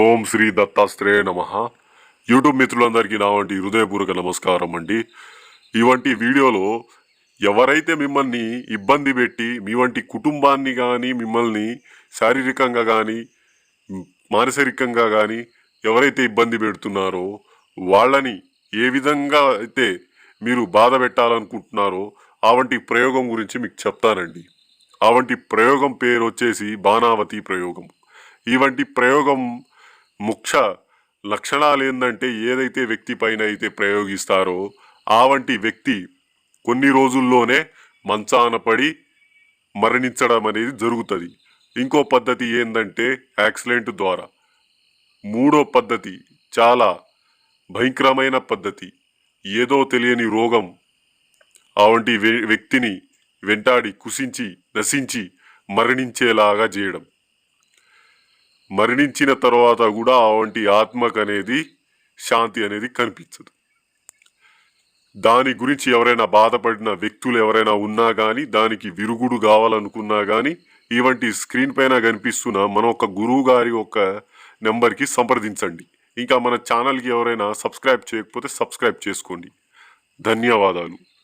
ఓం శ్రీ దత్తాశ్రేయ నమ. యూట్యూబ్ మిత్రులందరికీ నా వంటి హృదయపూర్వక నమస్కారం అండి. ఇవంటి వీడియోలో ఎవరైతే మిమ్మల్ని ఇబ్బంది పెట్టి మీ వంటి కుటుంబాన్ని కానీ మిమ్మల్ని శారీరకంగా కానీ మానసికంగా కానీ ఎవరైతే ఇబ్బంది పెడుతున్నారో వాళ్ళని ఏ విధంగా అయితే మీరు బాధ పెట్టాలనుకుంటున్నారో ఆ వంటి ప్రయోగం గురించి మీకు చెప్తానండి. ఆ వంటి ప్రయోగం పేరు వచ్చేసి బాణావతి ప్రయోగం. ఈ వంటి ప్రయోగం ముఖ్య లక్షణాలు ఏంటంటే ఏదైతే వ్యక్తి పైన అయితే ప్రయోగిస్తారో ఆ వంటి వ్యక్తి కొన్ని రోజుల్లోనే మంచాన పడి మరణించడం అనేది జరుగుతుంది. ఇంకో పద్ధతి ఏంటంటే యాక్సిడెంట్ ద్వారా. మూడో పద్ధతి చాలా భయంకరమైన పద్ధతి. ఏదో తెలియని రోగం అవంటి వ్యక్తిని వెంటాడి కుసించి నశించి మరణించేలాగా చేయడం. మరణించిన తర్వాత కూడా అవంటి ఆత్మకు అనేది శాంతి అనేది కనిపించదు. దాని గురించి ఎవరైనా బాధపడిన వ్యక్తులు ఎవరైనా ఉన్నా కానీ దానికి విరుగుడు కావాలనుకున్నా కానీ ఇవంటి స్క్రీన్ పైన కనిపిస్తున్న మన ఒక గురువు గారి ఒక నెంబర్కి సంప్రదించండి. ఇంకా మన ఛానల్కి ఎవరైనా సబ్స్క్రైబ్ చేయకపోతే సబ్స్క్రైబ్ చేసుకోండి. ధన్యవాదాలు.